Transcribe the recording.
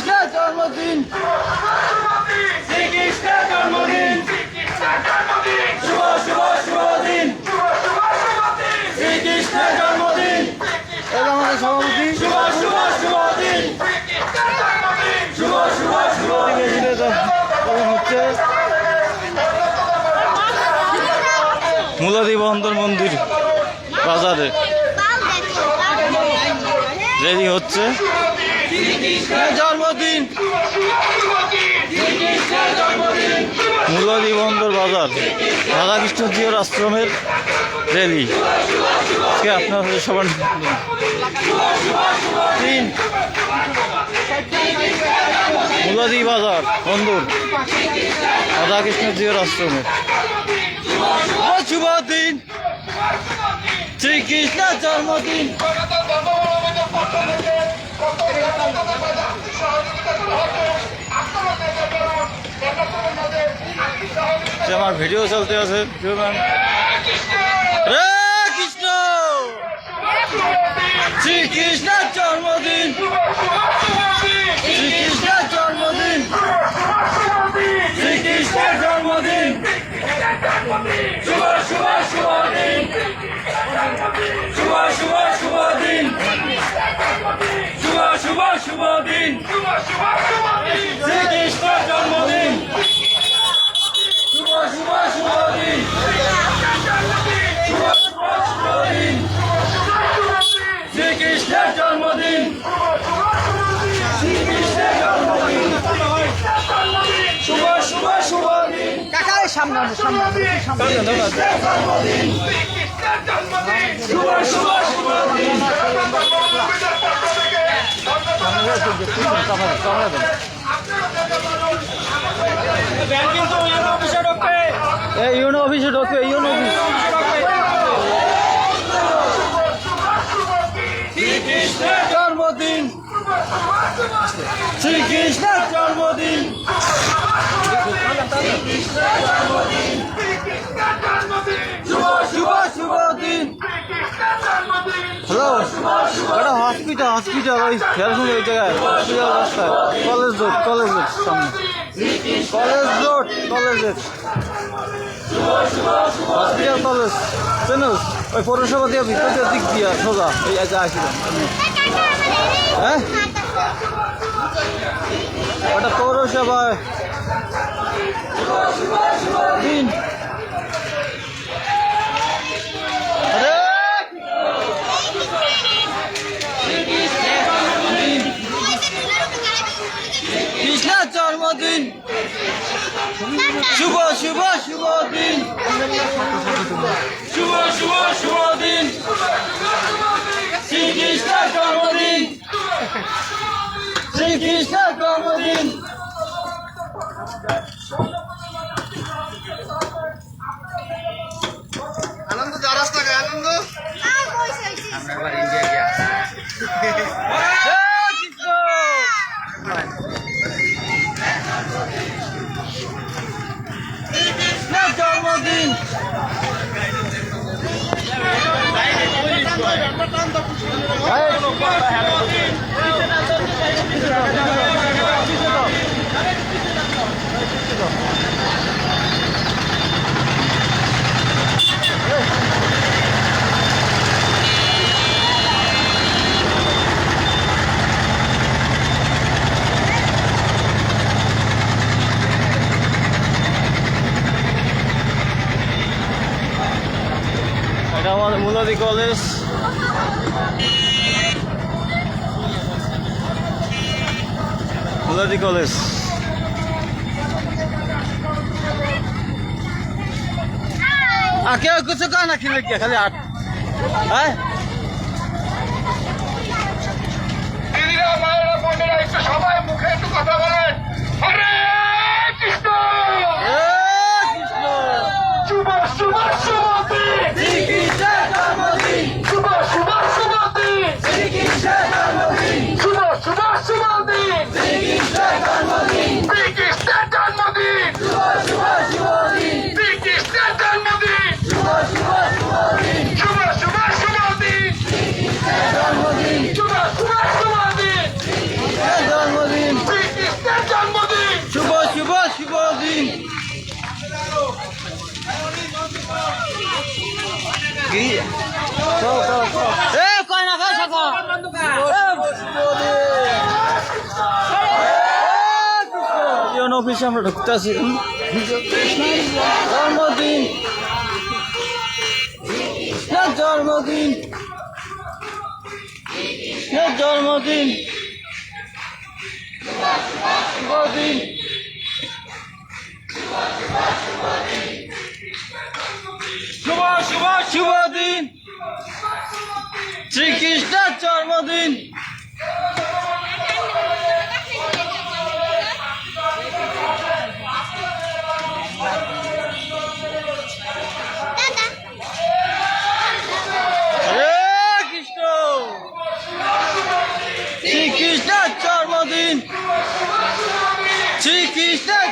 জন্মদিন শ্রীকৃষ্ণের জন্মদিন শুভ শুভ শুভ দিন শ্রীকৃষ্ণের জন্মদিন এই যে আমাদের সভাপতি শুভ শুভ শুভ দিন শুভ শুভ শুভ দিন এখানে তো পালন হচ্ছে মুলাদি বন্দর মন্দির বাজারে রেডি হচ্ছে জন্মদিন। মুলাদি বন্দর বাজার রাধাকৃষ্ণ জিওর আশ্রমের রেলি। কে আপনার সবার তিন মুলাদি বাজার বন্দর রাধাকৃষ্ণ জিওর আশ্রমের। শুভ দিন শ্রীকৃষ্ণের জন্মদিন। যে আমার ভিডিও চলতে আছে রে কৃষ্ণ শ্রীকৃষ্ণের জন্মদিন শ্রীকৃষ্ণের জন্মদিন শ্রীকৃষ্ণের জন্মদিন শুভ শুভ শুভ দিন শুভ শুভ শুভ শুভ শুভ দিন শ্রীকৃষ্ণের জন্মদিন। শুভ শুভ শুভ দিন শ্রীকৃষ্ণের জন্মদিন। শ্রীকৃষ্ণের জন্মদিন শুভ শুভ শুভ দিন শুভ শুভ শুভ দিন এই ইউনো অফিসে ঢোকবে ইউনো অফিস জন্মদিন শ্রীকৃষ্ণের জন্মদিন শুভ শুভ শুভ দিন হ্যালো এটা হসপিটাল হসপিটাল ওই খেয়াল ওই জায়গায়। হসপিটাল রাস্তায়। কলেজ রোড কলেজ রোড সামনে। College road college road hospital college চেনো ওই পৌরসভা দিয়ে ভিতর দিয়ে দিক দিয়া সোজা। এই আজ আসিলাম হ্যাঁ? ওটা পৌরসভায়। দিন আরে কৃষ্ণের জন্মদিন শুভ শুভ শুভ দিন শুভ শুভ শুভ দিন শ্রীকৃষ্ণের জন্মদিন শ্রীকৃষ্ণের জন্মদিন এটা মুলাদি কলেজ মুলাদি কলেজ কেউ কিছু কয় না খেলে কে? খালি আট। হ্যাঁ? সবাই মুখে একটু কথা বলেন। কি? কয় না, কৃষ্ণ। ইউনো অফিসে আমরা ঢুকতে আছি জন্মদিন। না জন্মদিন। না জন্মদিন জন্মদিন শ্রীকৃষ্ণের জন্মদিন হরে কৃষ্ণ শ্রীকৃষ্ণের জন্মদিন শ্রীকৃষ্ণের